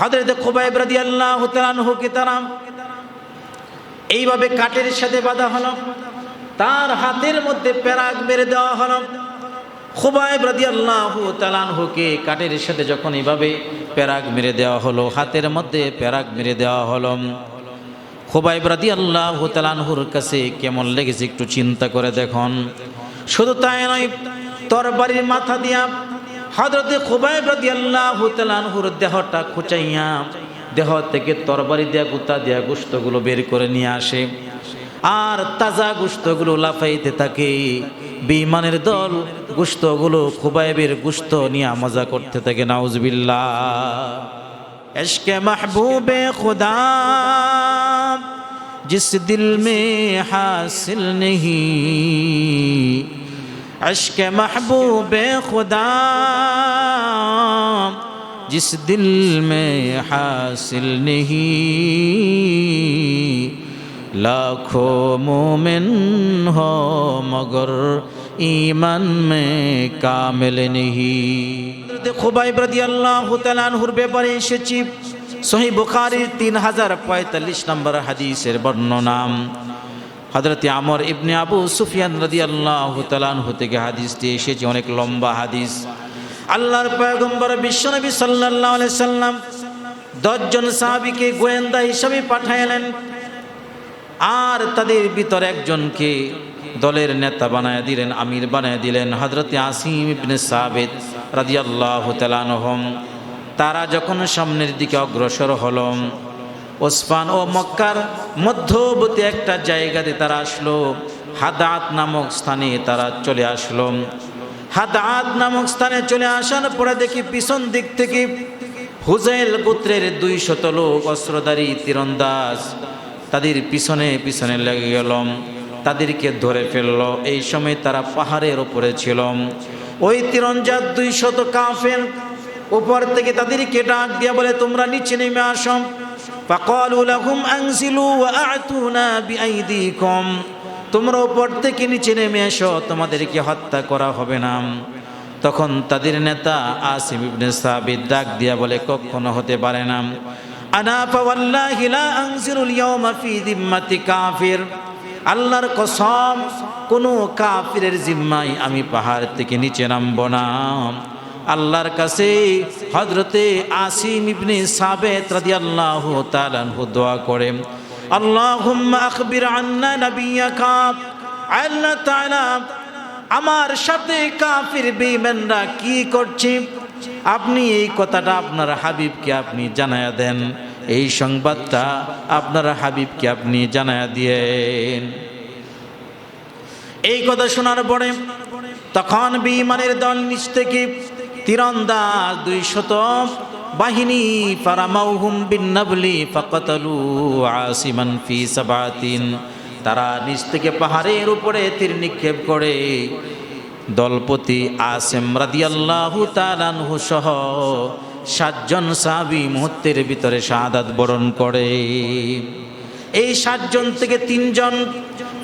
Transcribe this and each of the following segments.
হজরত খুবাইব রাদি আল্লাহ হুকে তারা এইভাবে কাঠের সাথে বাঁধা হলো। তার হাতের মধ্যে প্যারাগ মেরে দেওয়া হলো। খুবাইব রাদি আল্লাহ তালানহুকে কাঠের সাথে যখন এইভাবে প্যারাগ মেরে দেওয়া হলো, হাতের মধ্যে প্যারাগ মেরে দেওয়া হলো। খুবাইব রাদি আল্লাহ তালানহুর কাছে কেমন লেগেছে একটু চিন্তা করে দেখুন। শুধু তাই নয়, তরবারির মাথা দিয়া হজরতে খুবাইব রাদি আল্লাহ হুর দেহটা খুচাইয়া দেহ থেকে তরবারি দেয়া গুতা দেয়া গুস্তগুলো বের করে নিয়ে আসে। আর তাজা গুস্তগুলো লাফাইতে থাকে। বিমানের দল গুস্তগুলো খুবাইবের গুস্ত নিয়ে মজা করতে থাকে নাউজবিল্লা এসকে মাহবুবে খুদা, জিস দিল মে হাসিল নেহি। عشق محبوب خدا، جس دل میں حاصل نہیں۔ لاکھوں مومن ہو مگر ایمان میں کامل نہیں۔ حضرت خبائب رضی اللہ تعالیٰ عنہر ব্যাপারে এসেছি সহিহ বুখারীর نمبر حدیث হাদিসের نام۔ হজরত আমর ইবনে আবু সুফিয়ান রাদি আল্লাহ তালানহু থেকে হাদিসটি এসেছে, অনেক লম্বা হাদিস। আল্লাহর পয়গম্বর বিশ্বনবী সাল্লাহ সাল্লাম দশজন সাহাবিকে গোয়েন্দা হিসাবে পাঠাইলেন আর তাদের ভিতর একজনকে দলের নেতা বানায় দিলেন, আমির বানায় দিলেন হজরত আসিম ইবনে সাবেদ রাদিয়াল্লাহ তালানহম তারা যখন সামনের দিকে অগ্রসর হল ওসমান ও মক্কার মধ্যবর্তী একটা জায়গাতে তারা আসলো। হাদাত নামক স্থানে তারা চলে আসলো। হাদাত নামক স্থানে চলে আসার পরে দেখি পিছন দিক থেকে হুজাইল গোত্রের দুই শত লোক, অস্ত্রধারী, তীরন্দাজ তাদের পিছনে পিছনে লেগে গেল। তাদেরকে ধরে ফেলল। এই সময় তারা পাহাড়ের ওপরে ছিল। ওই তীরঞ্জাত দুই শত কাফের উপর থেকে তাদেরকে ডাক দিয়া বলে, তোমরা নিচে নেমে আসো। فقالوا لهم انزلوا واعتونا بايديكم তোমরা উপর থেকে নিচে নেমে এসো তোমাদেরকে হত্যা করা হবে না তখন তাদের নেতা আসিম ইবনে সাবিদ ডাক দিয়া বলে কখনো হতে পারে না আনা ফাওয়াল্লাহি লা আনজিরুল ইয়াওমা ফি দিম্মাতি কাফির আল্লাহর কসম কোনো কাফিরের জিম্মায় আমি পাহাড় থেকে নিচে নামবো না আল্লাহর কাছে হজরতে আসিম ইবনে সাবেত রাদিয়াল্লাহু তাআলা দোয়া করে, আল্লাহুম্মা আখবির আন্না আল্লাহ তাআলা আমার সাথে কাফির বেঈমানরা কি করছে? আপনি এই কথাটা আপনার হাবিবকে আপনি জানায়া দেন। এই সংবাদটা আপনার হাবিবকে আপনি জানায়া দিয়েন। এই কথা শোনার পরে তখন বিমানের দল নিচ থেকে তীরন্দাজ দুই শত বাহিনী, ফারামাউহুম বিন্নাবলি, ফাকাতালু আসিমান ফি সাবাতিন। তারা নিচ থেকে পাহাড়ের উপরে তীর নিক্ষেপ করে। দলপতি আসেম রাদিয়াল্লাহু তাআলাহু সহ সাতজন সাহাবী মুহূর্তের ভিতরে শাহাদাত বরণ করে। এই সাতজন থেকে তিনজন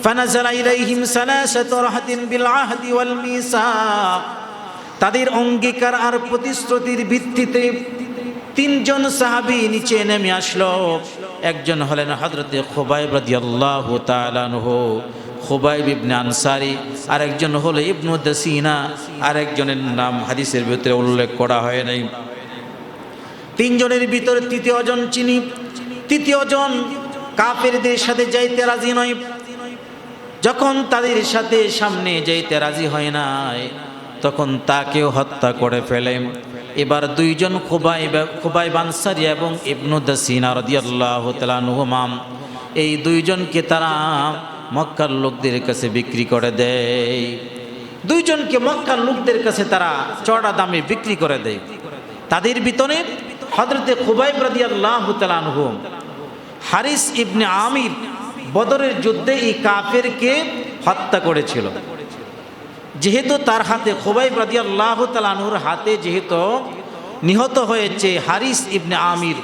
ফানাজালা ইলাইহিম সালাসাতু রাহাতিন বিল আহদি ওয়াল মিসাক তাদের অঙ্গীকার আর প্রতিশ্রুতির ভিত্তিতে তিনজন সাহাবী নিচে নেমে আসলো। একজন হলেন হযরতে খুবাইব রাদিয়াল্লাহু তাআলা আনহু, খুবাইব ইবনে আনসারি আর একজন হলো ইবনু দাসিনা আর একজনের নাম হাদিসের ভিতরে উল্লেখ করা হয় নাই। তিনজনের ভিতরে তৃতীয় জন চিনি তৃতীয় জন কাফেরদের সাথে যাইতে রাজি নয়। যখন তাদের সাথে সামনে যাইতে রাজি হয় নাই তখন তাকেও হত্যা করে ফেলে। এবার দুইজন খুবাই খুবাই বানসারি এবং ইবনু দাসিনা রাদিয়াল্লাহু তাআলা নুহমাম এই দুইজনকে তারা মক্কার লোকদের কাছে বিক্রি করে দেয়। দুইজনকে মক্কার লোকদের কাছে তারা চড়া দামে বিক্রি করে দেয়। তাদের ভিতরে হজরতে খুবাইব রাদিয়াল্লাহু তাআলা নুহম হারিস ইবনে আমির বদরের যুদ্ধে এই কাফেরকে হত্যা করেছিল। যেহেতু তার হাতে খোবাই রাদি আল্লাহ তালানুর হাতে যেহেতু নিহত হয়েছে হারিস ইবনে আমির,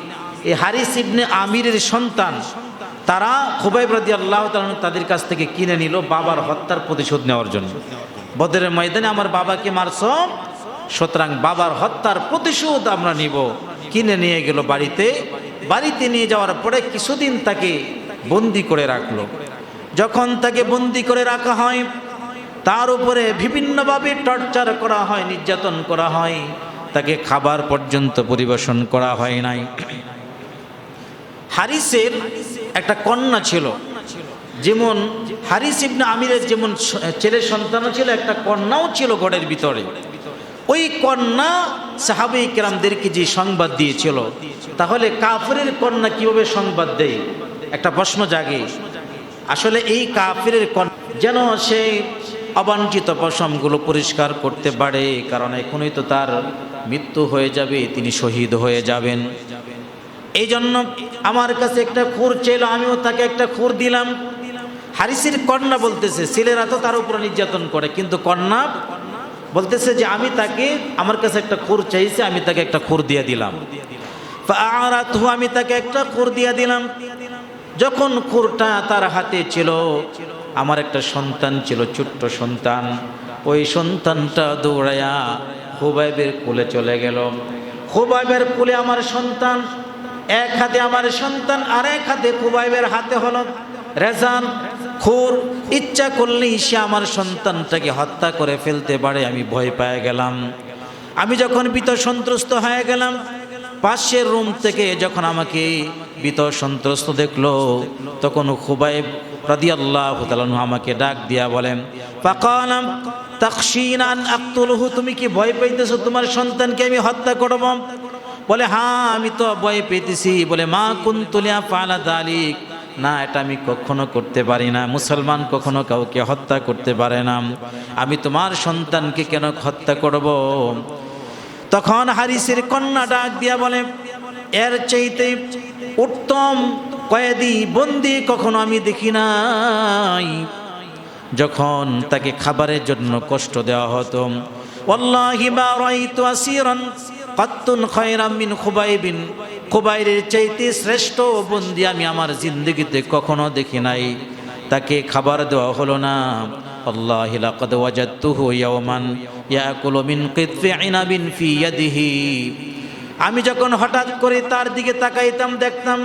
এই হারিস ইবনে আমিরের সন্তান, তারা খোবাই রাদি আল্লাহ তাদের কাছ থেকে কিনে নিল বাবার হত্যার প্রতিশোধ নেওয়ার জন্য। বদরের ময়দানে আমার বাবাকে মারছ, সুতরাং বাবার হত্যার প্রতিশোধ আমরা নিব। কিনে নিয়ে গেল বাড়িতে বাড়িতে নিয়ে যাওয়ার পরে কিছুদিন তাকে বন্দি করে রাখল। যখন তাকে বন্দি করে রাখা হয় তার উপরে বিভিন্নভাবে টর্চার করা হয়, নির্যাতন করা হয়। তাকে খাবার পর্যন্ত পরিবেশন করা হয় নাই। হারিসের একটা কন্যা ছিল। যেমন হারিস ইবনে আমিরের যেমন ছেলে সন্তানও ছিল, একটা কন্যাও ছিল ঘরের ভিতরে। ওই কন্যা সাহাবি কেরামদেরকে যে সংবাদ দিয়েছিল, তাহলে কাফরের কন্যা কীভাবে সংবাদ দেয়? একটা প্রশ্ন জাগে। আসলে এই কাফিরের কন্যা যেন সে অবাঞ্ছিত পশমগুলো পরিষ্কার করতে পারে, কারণ এখনই তো তার মৃত্যু হয়ে যাবে, তিনি শহীদ হয়ে যাবেন। এই জন্য আমার কাছে একটা খুর চাইলো, আমিও তাকে একটা খুর দিলাম। হারিসির কন্যা বলতেছে, ছেলেরা তো তার উপর নির্যাতন করে, কিন্তু কন্যা বলতেছে যে আমি তাকে, আমার কাছে একটা খুর চাইছে, আমি তাকে একটা খুর দিয়ে দিলাম। আমি তাকে একটা খুর দিয়ে দিলাম। যখন খুরটা তার হাতে ছিল আমার একটা সন্তান ছিল, ছোট্ট সন্তান। ওই সন্তানটা দৌড়াইয়া হুবাইবের কোলে চলে গেল। হুবাইবের কোলে আমার সন্তান, এক হাতে আমার সন্তান আর এক হাতে হুবাইবের হাতে হলো রেজান, খুর। ইচ্ছা করলেই সে আমার সন্তানটাকে হত্যা করে ফেলতে পারে, আমি ভয় পেয়ে গেলাম। আমি যখন বিত সন্ত্রস্ত হয়ে গেলাম পাশের রুম থেকে যখন আমাকে বিত সন্ত্রস্ত দেখল, তখন খুবাইব রাদি আল্লাহ আমাকে ডাক দিয়া বলেন পাকালাম তাকসিনান আক্তুলহু, তুমি কি ভয় পাইতেছো তোমার সন্তানকে আমি হত্যা করব? বলে হ্যাঁ আমি তো ভয় পেতেছি। বলে, মা কুন্তুলিয়া পালা দালিক? না, এটা আমি কখনো করতে পারি না। মুসলমান কখনো কাউকে হত্যা করতে পারে না। আমি তোমার সন্তানকে কেন হত্যা করব? তখন হারিসের কন্যা ডাক দিয়া বলে, এর চাইতে উত্তম কয়েদি বন্দি কখনো আমি দেখি নাই। যখন তাকে খাবারের জন্য কষ্ট দেওয়া হতো চাইতে শ্রেষ্ঠ বন্দি আমি আমার জিন্দগিতে কখনো দেখি নাই। তাকে খাবার দেওয়া হলো না। আল্লাহ লাকাদ ওয়াজাদতুহু ইয়াওমান ইয়াকুলু মিন কিতফি ইনাবিন ফি ইয়াদিহি। আমি যখন হঠাৎ করে তার দিকে তাকাইতাম, দেখতাম,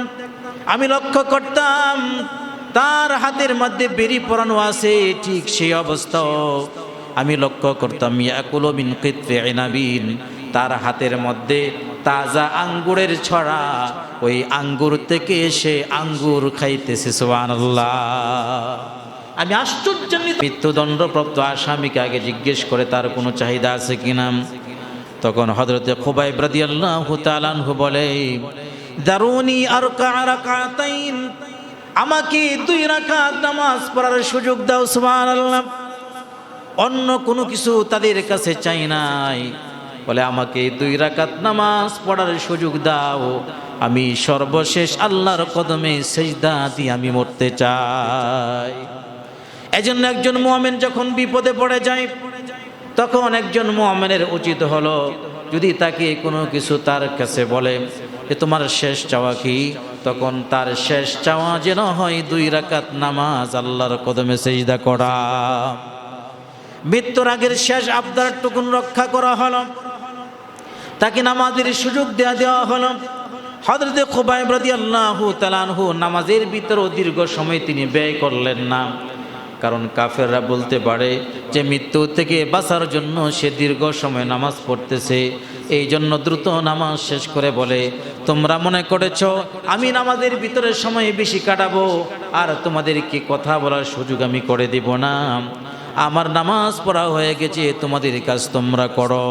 আমি লক্ষ্য করতাম, তার হাতের মধ্যে বেরি পরানো আছে ঠিক সেই অবস্থাও। আমি লক্ষ্য করতাম, ইয়াকুলু মিন কিতফি ইনাবিন, তার হাতের মধ্যে তাজা আঙ্গুরের ছড়া, ওই আঙ্গুর থেকে সে আঙ্গুর খাইতেছে, সুবহানাল্লাহ। আমি আশ্চর্যান্বিত মৃত্যুদণ্ডপ্রাপ্ত আসামিকে আগে জিজ্ঞেস করে তার কোনো চাহিদা আছে কি কিনা তখন হজরতে খুবাই ব্রাদি আল্লাহ তালানহু বলে, দারুনি আর কারাকাতাইন আমাকে দুই রাকাত নামাজ পড়ার সুযোগ দাও, সুবহানাল্লাহ। অন্য কোনো কিছু তাদের কাছে চাই নাই। বলে, আমাকে দুই রাকাত নামাজ পড়ার সুযোগ দাও। আমি সর্বশেষ আল্লাহর কদমে সেজদা দিয়ে আমি মরতে চাই। এজন্য একজন মোহামেন যখন বিপদে পড়ে যায়, তখন একজন মোহামেনের উচিত হলো যদি তাকে কোনো কিছু তার কাছে বলে যে তোমার শেষ চাওয়া কি? তখন তার শেষ চাওয়া যেন হয় দুই রাকাত নামাজ, আল্লাহর কদমে সেজদা করা। মৃত্যুর আগের শেষ আবদার টুকুন রক্ষা করা হলো। তাকে নামাজের সুযোগ দেওয়া দেওয়া হলো। হজরতে খুবাইব রাদি আল্লাহ তালানহু নামাজের ভিতরেও দীর্ঘ সময় তিনি ব্যয় করলেন না। কারণ কাফেররা বলতে পারে যে মৃত্যু থেকে বাঁচার জন্য সে দীর্ঘ সময় নামাজ পড়তেছে। এই জন্য দ্রুত নামাজ শেষ করে বলে, তোমরা মনে করেছ আমি নামাজের ভিতরে সময় বেশি কাটাবো? আর তোমাদেরকে কথা বলার সুযোগ আমি করে দিব না। আমার নামাজ পড়া হয়ে গেছে, তোমাদের কাজ তোমরা করো।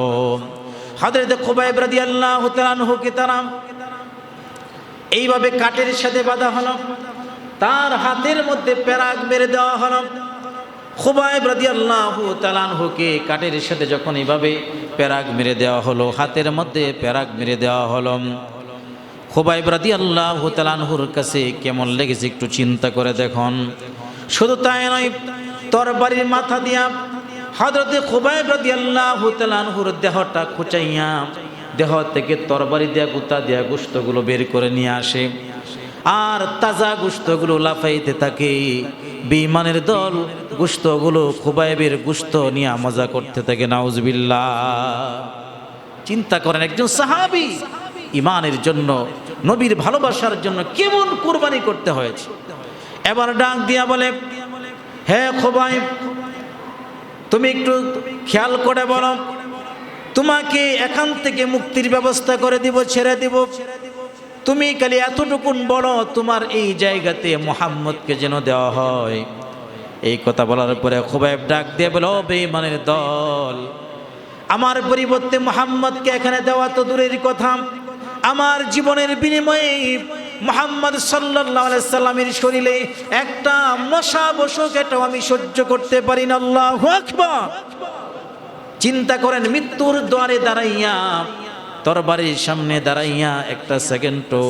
হাজরত খুবাইব রাদিয়াল্লাহু তাআলা আনহুকে তারা এইভাবে কাঠের সাথে বাঁধা হলো। তার হাতের মধ্যে প্যারাগ মেরে দেওয়া হলো। খুবাইব রাদিয়াল্লাহু তাআলা আনহুকে কাঠের সাথে যখন এইভাবে প্যারাগ মেরে দেওয়া হলো, হাতের মধ্যে প্যারাগ মেরে দেওয়া হলো। খুবাইব রাদিয়াল্লাহু তাআলা আনহুর কাছে কেমন লেগেছে একটু চিন্তা করে দেখুন। শুধু তাই নয়, তরবারির মাথা দিয়া হজরতে খুবাইব রাদিয়াল্লাহু তাআলা আনহুর দেহটা খুচাইয়া দেহ থেকে তরবারি দেয়া গুতা দেয়া গোস্তগুলো বের করে নিয়ে আসে। আর তাজা গুস্তগুলো লাফাইতে থাকে। বিমানের দল গুস্তগুলো খুবাইবের গুস্ত নিয়ে মজা করতে থাকে নাউজবিল্লা চিন্তা করেন একজন সাহাবি ইমানের জন্য, নবীর ভালোবাসার জন্য কেমন কোরবানি করতে হয়েছে? এবার ডাক দিয়া বলে, হে খোবাইব, তুমি একটু খেয়াল করে বলো। তোমাকে এখান থেকে মুক্তির ব্যবস্থা করে দিব, ছেড়ে দিব। তুমি খালি এতটুকুন বড় তোমার এই জায়গাতে মোহাম্মদকে যেন দেওয়া হয়। এই কথা বলার পরে খুবাইব ডাক দিয়ে বলো বেমানের দল, আমার পরিবর্তে মোহাম্মদকে এখানে দেওয়া তো দূরের কথা। আমার জীবনের বিনিময়ে মোহাম্মদ সাল্লাহ সাল্লামের শরীরে একটা মশা বসুক, এটাও আমি সহ্য করতে পারি না। আল্লাহ চিন্তা করেন, মৃত্যুর দ্বারে দাঁড়াইয়া তরবারির সামনে দাঁড়াইয়া একটা সেকেন্ডও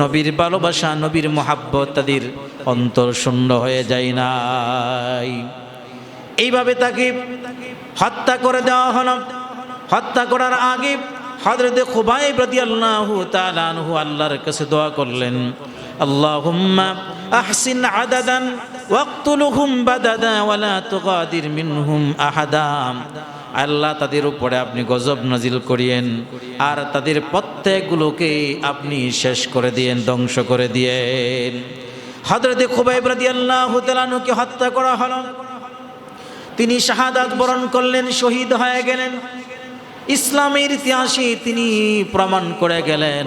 নবীর ভালোবাসা, নবীর মোহাব্বত তাদের অন্তর শূন্য হয়ে যায় নাই। এইভাবে তাকে হত্যা করে দেওয়া হলো। হত্যা করার আগে হজরতে খুবাই প্রতি আল্লাহ তালানহু আল্লাহর কাছে দোয়া করলেন, আল্লাহুম্মা আহসিন আদাদান ওয়াক্তুলুহুম বাদাদা ওয়ালা তুগাদির মিনহুম আহাদাম আল্লাহ তাদের উপরে আপনি গজব নাজিল করিয়েন, আর তাদের প্রত্যেকগুলোকে আপনি শেষ করে দিয়েন, ধ্বংস করে দিয়েন। হজরতে খুবাইব আল্লাহ তাআলাকে হত্যা করা হল। তিনি শাহাদাত বরণ করলেন, শহীদ হয়ে গেলেন। ইসলামের ইতিহাসে তিনি প্রমাণ করে গেলেন,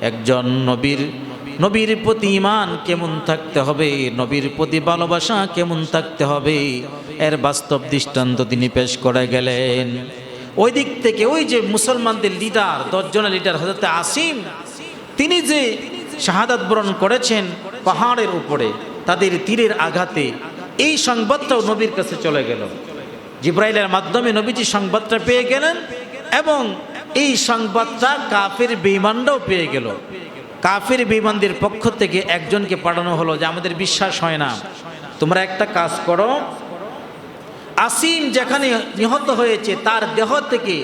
একজন নবীর নবীর প্রতি ইমান কেমন থাকতে হবে, নবীর প্রতি ভালোবাসা কেমন থাকতে হবে এর বাস্তব দৃষ্টান্ত তিনি পেশ করে গেলেন। ওই দিক থেকে ওই যে মুসলমানদের লিডার দশজনের লিডার হজরত আসিম, তিনি যে শাহাদাত বরণ করেছেন পাহাড়ের উপরে, তাদের তীরের আঘাতে, এই সংবাদটাও নবীর কাছে চলে গেল। জিব্রাইলের মাধ্যমে নবীজি সংবাদটা পেয়ে গেলেন এবং এই সংবাদটা কাফের বেইমানরাও পেয়ে গেল। কাফের বেইমানদের পক্ষ থেকে একজনকে পাঠানো হলো যে, আমাদের বিশ্বাস হয় না। তোমরা একটা কাজ করো আসিম যেখানে নিহত হয়েছে, তার দেহ থেকে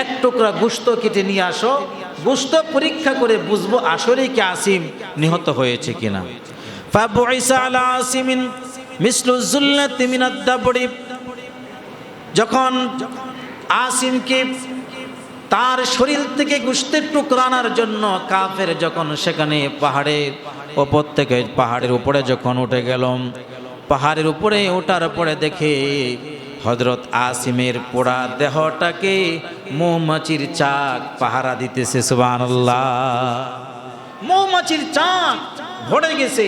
এক টুকরা গুস্ত কেটে নিয়ে আসো। গুস্ত পরীক্ষা করে বুঝব আসলে কি আসিম নিহত হয়েছে কিনা। যখন আসিমকে তার শরীর থেকে গুস্তের টুকরানার জন্য কাফের যখন সেখানে পাহাড়ের ওপর থেকে পাহাড়ের উপরে যখন উঠে গেলাম পাহাড়ের উপরে ওঠার পরে দেখে হজরত আসিমের পোড়া দেহটাকে মৌমাছির চাক পাহারা দিতেছে সুবান মৌমাছির চাক ভরে গেছে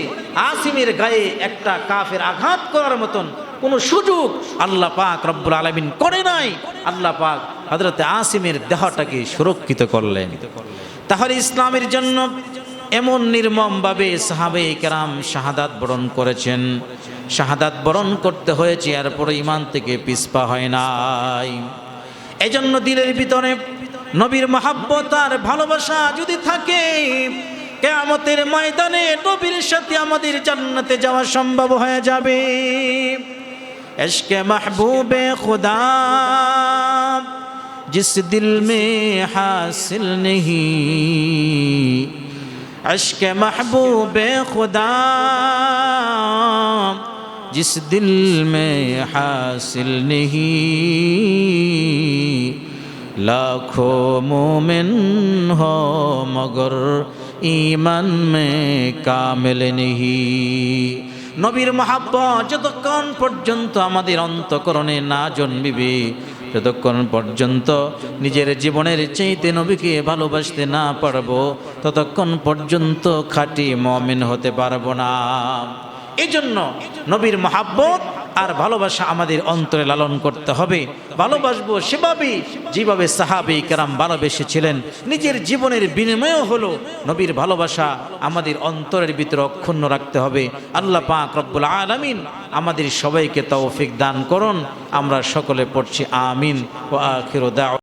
আসিমের গায়ে একটা কাফের আঘাত করার মতন কোনো সুযোগ আল্লাহ পাক রব্বুল আলমিন করে নাই। আল্লাহ পাক হজরত আসিমের দেহটাকে সুরক্ষিত করলেন। তাহলে ইসলামের জন্য এমন নির্মমভাবে সাহাবে কেরাম শাহাদাত বরণ করেছেন। শাহাদাত বরণ করতে হয়েছে এরপরে ইমান থেকে পিসপা হয় নাই। এজন্য দিলের ভিতরে নবীর মহাব্বত আর ভালোবাসা যদি থাকে, কেয়ামতের ময়দানে নবীর সাথে আমাদের জান্নাতে যাওয়া সম্ভব হয়ে যাবে। এসকে মাহবুবে খুদা, জিস দিল মে হাসিল নেহি। عشق মাহবুবে খোদা जिस दिल में हासिल नहीं लाखों मोमिन हो मगर ईमान में कामिल नहीं নবীর মহাব্বত যতক্ষণ পর্যন্ত আমাদের অন্তকরণে না জন্মিবে যতক্ষণ পর্যন্ত নিজের জীবনের চাইতে নবীকে ভালোবাসতে না পারবো ততক্ষণ পর্যন্ত খাঁটি মমিন হতে পারবো না এই জন্য নবীর মহাব্বত আর ভালোবাসা আমাদের অন্তরে লালন করতে হবে। ভালোবাসবো সেভাবেই যেভাবে সাহাবি কেরাম ভালোবেসেছিলেন। নিজের জীবনের বিনিময়ও হলো নবীর ভালোবাসা আমাদের অন্তরের ভিতরে অক্ষুণ্ণ রাখতে হবে। আল্লাহ পাক রব্বুল আলমিন আমাদের সবাইকে তৌফিক দান করুন। আমরা সকলে পড়ছি আমিন। ও আখির